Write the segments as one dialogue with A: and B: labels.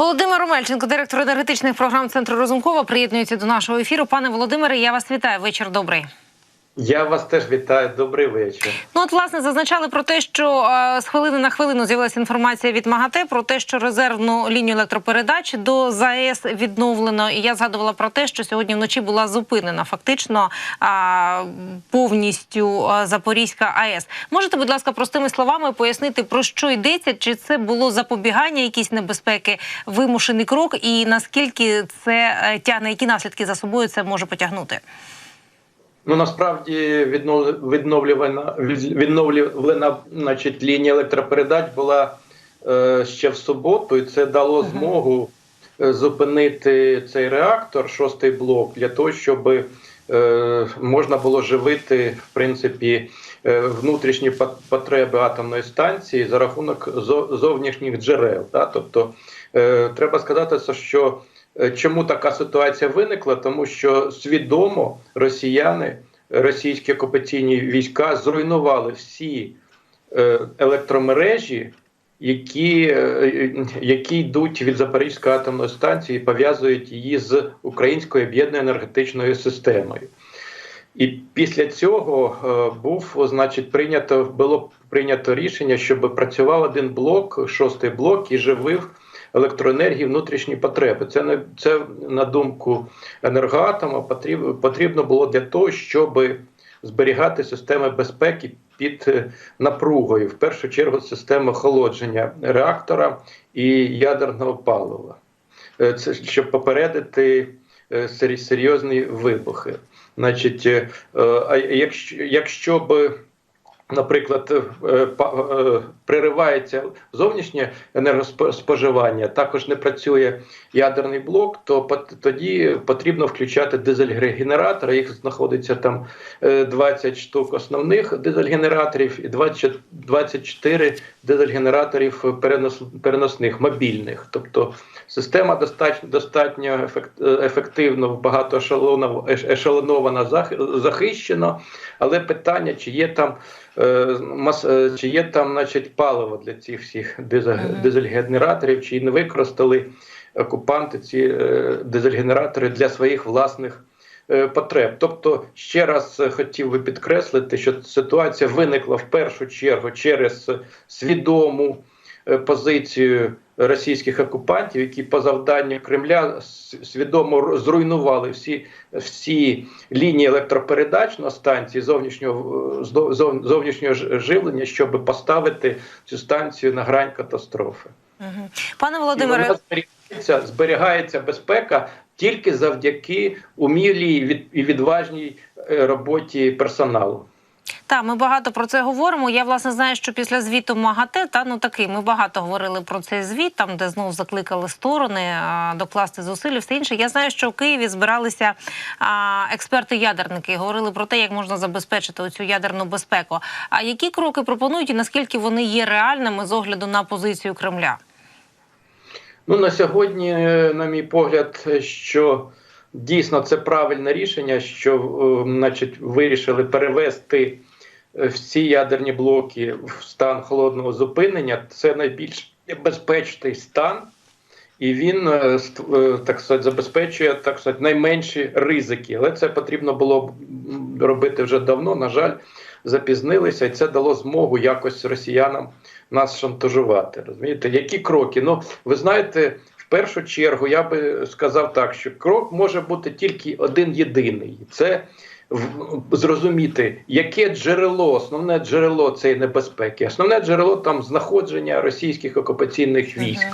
A: Володимир Омельченко, директор енергетичних програм Центру Розумкова, приєднується до нашого ефіру. Пане Володимире, я вас вітаю. Вечір добрий.
B: Я вас теж вітаю. Добрий вечір.
A: Ну от власне зазначали про те, що е, з хвилини на хвилину з'явилася інформація від МАГАТЕ про те, що резервну лінію електропередач до ЗАЕС відновлено. І я згадувала про те, що сьогодні вночі була зупинена фактично а, повністю а, Запорізька АЕС. Можете, будь ласка, простими словами пояснити про що йдеться? Чи це було запобігання якісь небезпеки, вимушений крок, і наскільки це е, тягне, які наслідки за собою це може потягнути?
B: Ну насправді відновлювана від- відновлювана значить, лінія електропередач була е, ще в суботу, і це дало змогу е, зупинити цей реактор, шостий блок, для того, щоб е, можна було живити в принципі е, внутрішні потреби атомної станції за рахунок зовнішніх джерел. Да? Тобто е, треба сказати, що Е, Чому така ситуація виникла? Тому що свідомо росіяни, російські окупаційні війська зруйнували всі е, електромережі, які, е, які йдуть від Запорізької атомної станції і пов'язують її з українською об'єднаною енергетичною системою. І після цього е, був, значить, прийнято було прийнято рішення, щоб працював один блок, шостий блок, і живив електроенергії внутрішні потреби. Це не це на думку енергоатома потрібно було для того, щоб зберігати системи безпеки під е, напругою. В першу чергу системи охолодження реактора і ядерного палива. Е, Це щоб попередити е, серйозні вибухи. Значить, а якщо, якщо б Наприклад, е, е, приривається зовнішнє енергоспоживання, також не працює ядерний блок, то тоді потрібно включати дизель-генератори. Їх знаходиться там е, 20 штук основних дизель-генераторів і 20 24 дизель-генераторів перенос- переносних, мобільних. Тобто система достатньо достатньо ефективно еш- ешелонована, зах- захищено, але питання, чи є там е, е, чи є там значить, паливо для цих всіх дизель-генераторів, чи не використали окупанти ці е, дизель-генератори для своїх власних потреб. Тобто, ще раз хотів би підкреслити, що ситуація виникла в першу чергу через свідому позицію російських окупантів, які по завданню Кремля свідомо зруйнували всі, всі лінії електропередач на станції зовнішнього е, зов- зовнішнього живлення, щоб поставити цю станцію на грань катастрофи.
A: Пане Володимире,
B: зберігається, зберігається безпека тільки завдяки умілій і відважній е, роботі персоналу.
A: Так, ми багато про це говоримо. Я власне знаю, що після звіту МАГАТЕ, та ну такий, ми багато говорили про цей звіт, там де знову закликали сторони а, докласти зусиль, все інше. Я знаю, що в Києві збиралися експерти-ядерники, говорили про те, як можна забезпечити оцю ядерну безпеку. А які кроки пропонують і наскільки вони є реальними з огляду на позицію Кремля?
B: Ну на сьогодні, на мій погляд, що дійсно це правильне рішення, що е, значить, вирішили перевести е, всі ядерні блоки в стан холодного зупинення. Це найбільш безпечний стан, і він е, так сказати, забезпечує так сказати, найменші ризики. Але це потрібно було робити вже давно. На жаль, запізнилися, і це дало змогу якось росіянам нас шантажувати. Розумієте, які кроки? Ну, ви знаєте, першу чергу я би сказав так, що крок може бути тільки один єдиний. Це зрозуміти, яке джерело, основне джерело цієї небезпеки. Основне джерело там знаходження російських окупаційних військ.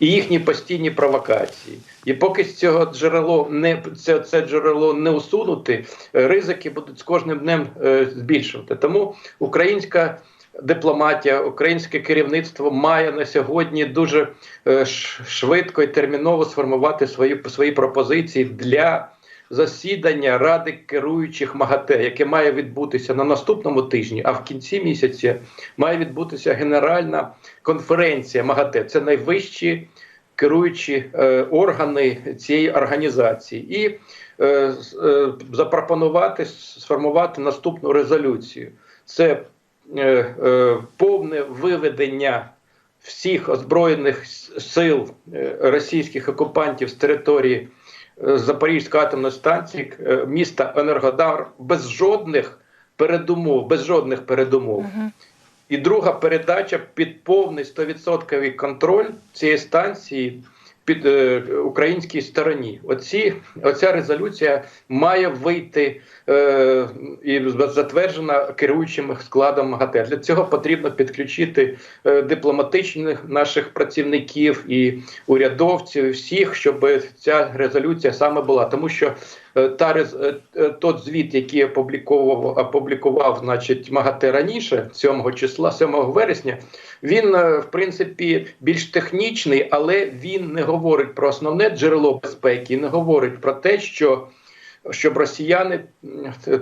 B: І їхні постійні провокації, і поки з цього джерело не це, це джерело не усунути, е, ризики будуть з кожним днем е, збільшувати. Тому українська дипломатія, українське керівництво має на сьогодні дуже е, швидко і терміново сформувати свої, свої пропозиції для засідання ради керуючих МАГАТЕ, яке має відбутися на наступному тижні, а в кінці місяця має відбутися генеральна конференція МАГАТЕ. Це найвищі керуючі е, органи цієї організації, і е, е, запропонувати сформувати наступну резолюцію. Це повне виведення всіх озброєних сил е, російських окупантів з території е, Запорізької атомної станції, е, міста Енергодар, без жодних передумов, без жодних передумов. І друга передача під повний 100% контроль цієї станції під е, українській стороні. Оці, оця резолюція має вийти е, і затверджена керуючим складом МАГАТЕ. Для цього потрібно підключити е, дипломатичних наших працівників і урядовців, всіх, щоб ця резолюція саме була. Тому що та рез, е, е, тот звіт, який опубліковував, опублікував значить, МАГАТЕ раніше, 7 числа, 7 вересня, він е, в принципі більш технічний, але він не говорить про основне джерело безпеки, не говорить про те, що щоб росіяни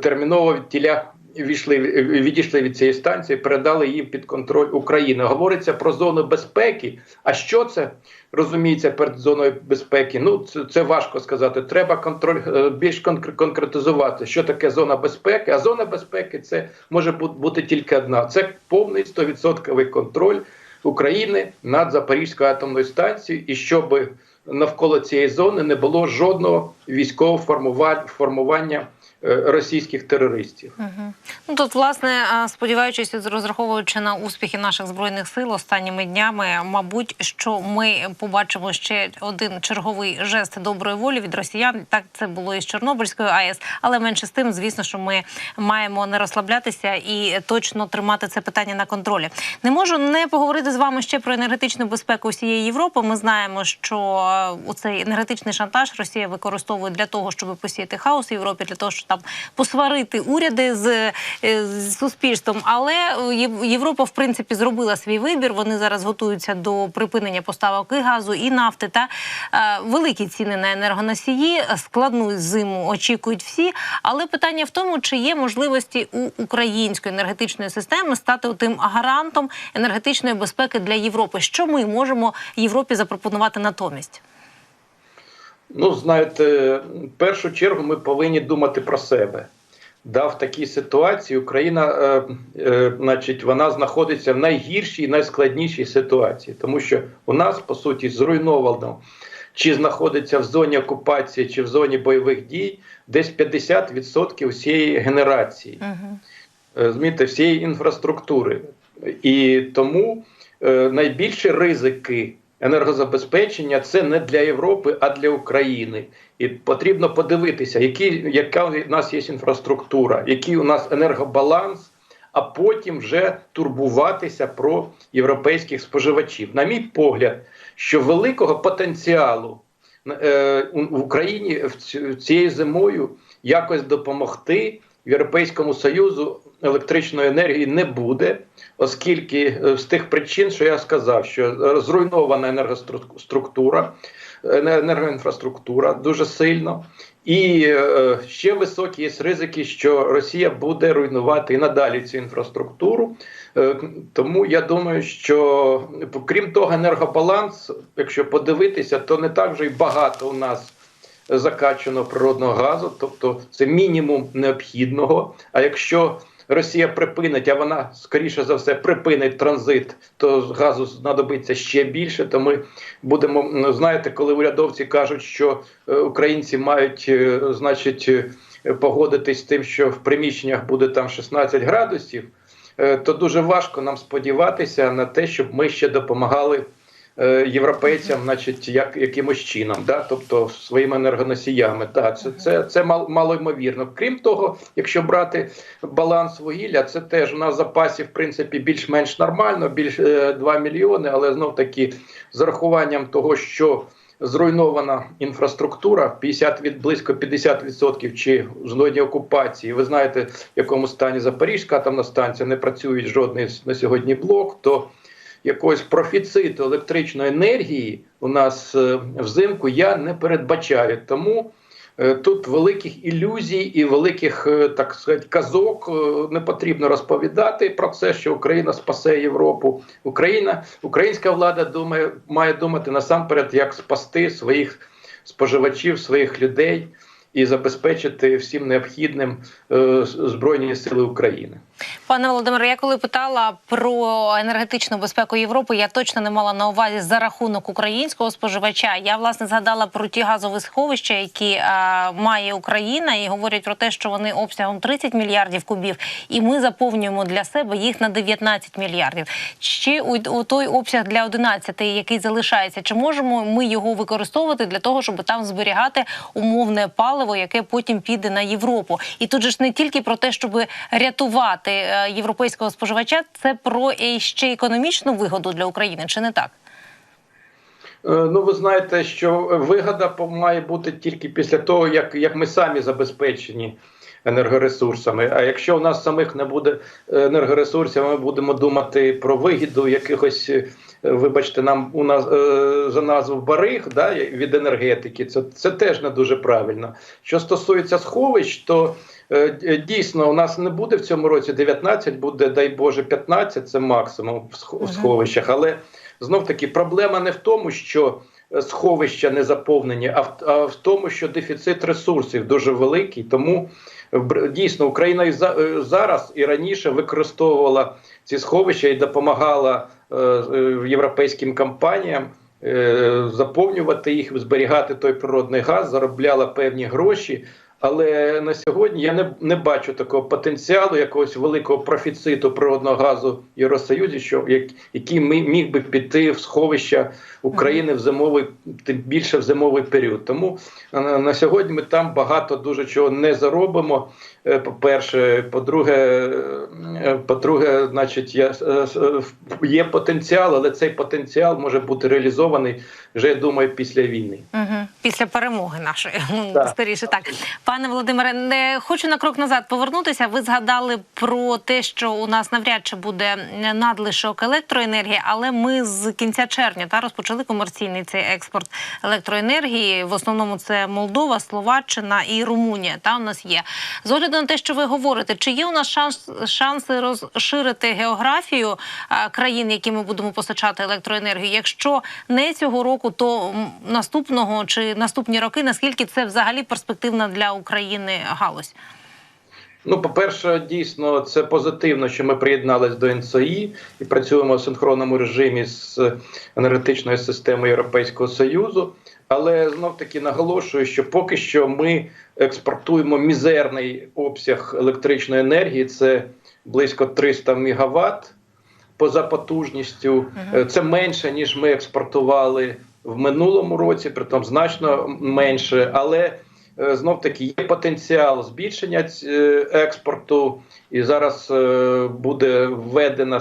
B: терміново від тіля війшли, відійшли від цієї станції, передали її під контроль України. Говориться про зону безпеки. А що це розуміється перед зоною безпеки? Ну це, це важко сказати. Треба контроль е, більш конкр- конкретизувати, що таке зона безпеки. А зона безпеки це може бу- бути тільки одна: це повний 100% контроль України над Запорізькою атомною станцією, і щоб навколо цієї зони не було жодного військового формува- формування російських терористів.
A: Мгм. Ну тут, власне, сподіваючись, розраховуючи на успіхи наших збройних сил останніми днями, мабуть, що ми побачимо ще один черговий жест доброї волі від росіян. Так це було і з Чорнобильською АЕС, але менше з тим, звісно, що ми маємо не розслаблятися і точно тримати це питання на контролі. Не можу не поговорити з вами ще про енергетичну безпеку всієї Європи. Ми знаємо, що е, цей енергетичний шантаж Росія використовує для того, щоб посіяти хаос в Європі, для того, щоб там посварити уряди з, е, з суспільством. Але е, Європа, в принципі, зробила свій вибір. Вони зараз готуються до припинення поставок і газу, і нафти та е, великі ціни на енергоносії. Складну зиму очікують всі. Але питання в тому, чи є можливості у української енергетичної системи стати тим гарантом енергетичної безпеки для Європи. Що ми можемо Європі запропонувати натомість?
B: Ну, знаєте, в першу чергу ми повинні думати про себе. Да, в такій ситуації Україна, е, е, значить, вона знаходиться в найгіршій, найскладнішій ситуації, тому що у нас по суті зруйновано чи знаходиться в зоні окупації, чи в зоні бойових дій, десь 50% всієї генерації.
A: Угу.
B: е, зміните, всієї інфраструктури. І тому е, найбільші ризики енергозабезпечення це не для Європи, а для України. І потрібно подивитися, які, яка у нас є інфраструктура, який у нас енергобаланс, а потім вже турбуватися про європейських споживачів. На мій погляд, що великого потенціалу е, в Україні в ці- цією зимою якось допомогти Європейському Союзу електричної енергії не буде, оскільки е, з тих причин, що я сказав, що зруйнована енергоструктура, е, енергоінфраструктура дуже сильно. І е, ще високі є ризики, що Росія буде руйнувати і надалі цю інфраструктуру. Тому я думаю, що крім того, енергобаланс, якщо подивитися, то не так вже й багато у нас закачано природного газу, тобто це мінімум необхідного. А якщо Росія припинить, а вона скоріше за все припинить транзит, то газу знадобиться ще більше. То ми будемо знаєте, коли урядовці кажуть, що е, українці мають, е, значить, е, погодитись з тим, що в приміщеннях буде там 16 градусів, то дуже важко нам сподіватися на те, щоб ми ще допомагали європейцям, значить, як якимось чином, да, тобто своїми енергоносіями. Да, це, це, це мал, малоймовірно. Крім того, якщо брати баланс вугілля, це теж у нас в запасі, в принципі, більш-менш нормально, більш е, 2 мільйони, але знов таки з урахуванням того, що Зруйнована інфраструктура 50 від близько 50% чи в зоні окупації. Ви знаєте, в якому стані Запорізька атомна станція не працює жодний на сьогодні блок. То якогось профіциту електричної енергії у нас е, взимку я не передбачаю. Тому е, тут великих ілюзій і великих, е, так сказати, казок не потрібно розповідати про це, що Україна спасе Європу. Україна, українська влада думає, має думати насамперед, як спасти своїх споживачів, своїх людей і забезпечити всім необхідним е, Збройні сили України.
A: Пане Володимире, я коли питала про енергетичну безпеку Європи, я точно не мала на увазі за рахунок українського споживача. Я власне згадала про ті газові сховища, які а, має Україна, і говорять про те, що вони обсягом 30 мільярдів кубів, і ми заповнюємо для себе їх на 19 мільярдів. Ще у, у той обсяг для 11, який залишається, чи можемо ми його використовувати для того, щоб там зберігати умовне паливо, яке потім піде на Європу? І тут же ж не тільки про те, щоб рятувати е, європейського споживача, це про ще економічну вигоду для України, чи не так?
B: Е, Ну, ви знаєте, що вигода має бути тільки після того, як, як ми самі забезпечені енергоресурсами. А якщо у нас самих не буде е, енергоресурсів, ми будемо думати про вигіду якихось, вибачте, нам у нас за назву бариг да, від енергетики. Це, це теж не дуже правильно. Що стосується сховищ, то дійсно у нас не буде в цьому році 19, буде, дай Боже, 15, це максимум в сховищах. Але знов таки проблема не в тому, що е, сховища не заповнені, а в, а в тому, що дефіцит ресурсів дуже великий. Тому е, дійсно Україна і за- е, зараз і раніше використовувала ці сховища і допомагала е, е, європейським компаніям. е, Заповнювати їх, зберігати той природний газ, заробляла певні гроші. Але на сьогодні я не, не бачу такого потенціалу, якогось великого профіциту природного газу в Євросоюзі, що як, який ми- міг би піти в сховища України в зимовий, тим більше в зимовий період. Тому на, на сьогодні ми там багато дуже чого не заробимо. Е, По-перше, по-друге, е, по-друге, значить, я, е, е, є потенціал, але цей потенціал може бути реалізований вже я думаю після війни.
A: Угу. Після перемоги нашої ну,
B: Так.
A: скоріше так, пане Володимире, не хочу на крок назад повернутися. Ви згадали про те, що у нас навряд чи буде надлишок електроенергії, але ми з кінця червня та розпочали комерційний цей експорт електроенергії. В основному це Молдова, Словаччина і Румунія. Та у нас є з огляду на те, що ви говорите, чи є у нас шанс шанси розширити географію а, країн, які ми будемо постачати електроенергію? Якщо не цього року, то наступного чи наступні роки, наскільки це взагалі перспективна для України галузь?
B: Ну, по-перше, дійсно, це позитивно, що ми приєднались до НСОІ і працюємо в синхронному режимі з енергетичною системою Європейського Союзу. Але знов таки наголошую, що поки що ми експортуємо мізерний обсяг електричної енергії, це близько 300 МВт поза потужністю. Е, Це менше ніж ми експортували в минулому році, притом значно менше. Але е, знов таки є потенціал збільшення е, експорту, і зараз буде введена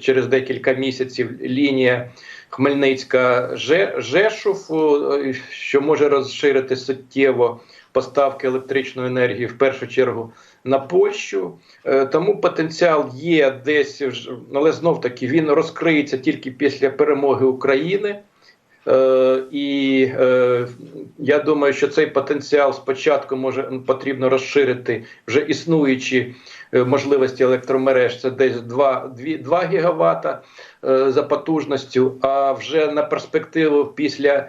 B: через декілька місяців лінія Хмельницька Жешув, що може розширити суттєво поставки електричної енергії в першу чергу на Польщу. Е, Тому потенціал є десь, але знов таки він розкриється тільки після перемоги України. Е, і е, я думаю, що цей потенціал спочатку може потрібно розширити вже існуючі можливості електромереж. Це десь 2, 2, 2 гігавата е, за потужністю. А вже на перспективу після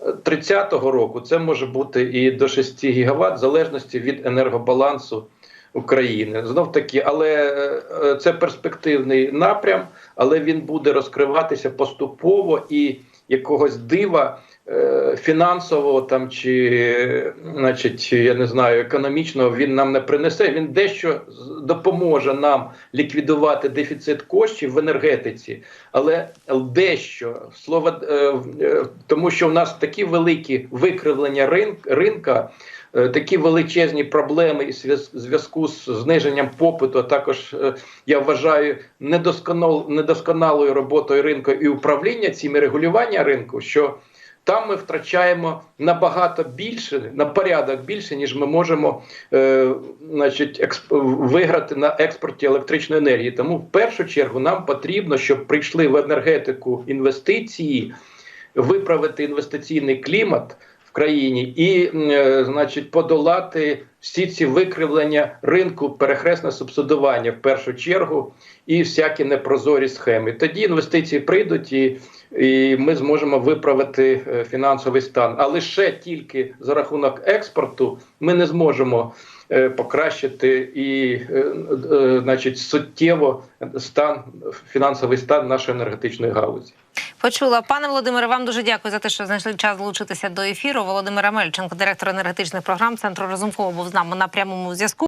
B: 2030 року це може бути і до 6 гігават, в залежності від енергобалансу. України знов таки, але е, це перспективний напрям, але він буде розкриватися поступово і якогось дива е, фінансового там чи, значить, я не знаю, економічного він нам не принесе. Він дещо допоможе нам ліквідувати дефіцит коштів в енергетиці, але дещо слово е, е, тому, що в нас такі великі викривлення ринк, ринка. Такі величезні проблеми і зв'яз- зв'язку з зниженням попиту, а також я вважаю недосконал, недосконалою роботою ринку і управління цими регулювання ринку, що там ми втрачаємо набагато більше, на порядок більше, ніж ми можемо е, значить, експ, виграти на експорті електричної енергії. Тому в першу чергу нам потрібно, щоб прийшли в енергетику інвестиції, виправити інвестиційний клімат в країні і, е, значить, подолати всі ці викривлення ринку, перехресне субсидування в першу чергу і всякі непрозорі схеми. Тоді інвестиції прийдуть і і ми зможемо виправити е, фінансовий стан. А лише тільки за рахунок експорту ми не зможемо е, покращити і, значить, суттєво стан фінансовий стан нашої енергетичної галузі.
A: Почула пане Володимире. Вам дуже дякую за те, що знайшли час долучитися до ефіру. Володимир Амельченко, директор енергетичних програм Центру Розумкова, був з нами на прямому зв'язку.